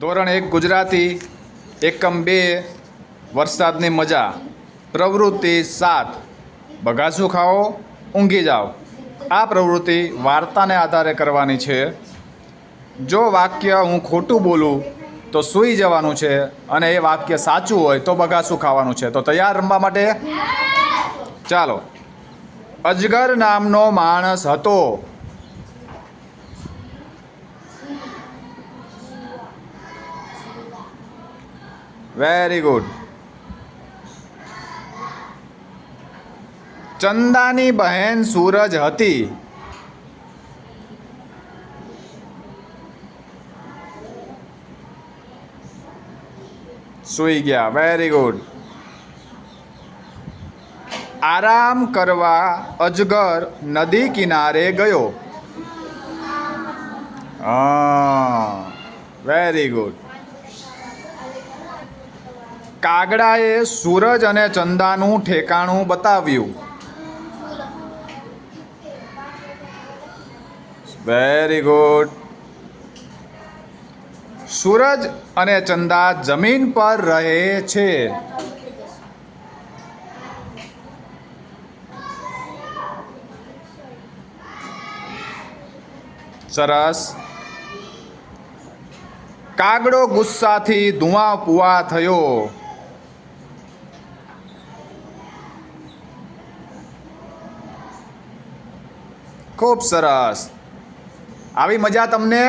ધોરણ એક ગુજરાતી, એકમ બે, વરસાદની મજા, પ્રવૃત્તિ સાત. બગાસું ખાઓ, ઊંઘી જાઓ. આ પ્રવૃત્તિ વાર્તાને આધારે કરવાની છે. જો વાક્ય હું ખોટું બોલું, તો સૂઈ જવાનું છે અને એ વાક્ય સાચું હોય તો બગાસું ખાવાનું છે. તો તૈયાર રમવા માટે? ચાલો. અજગર નામનો માણસ હતો. વેરી ગુડ ચંદાની બહેન સૂરજ હતી સૂઈ ગયા વેરી ગુડ આરામ કરવા અજગર નદી કિનારે ગયો હા વેરી ગુડ કાગડાએ સૂરજ અને ચંદાનું ઠેકાણું બતાવ્યું. વેરી ગુડ સૂરજ અને ચંદા જમીન પર રહે છે. સરસ. કાગડો ગુસ્સાથી ધુઆ પુઆ થયો. ખૂબ સરસ. આવી મજા તમને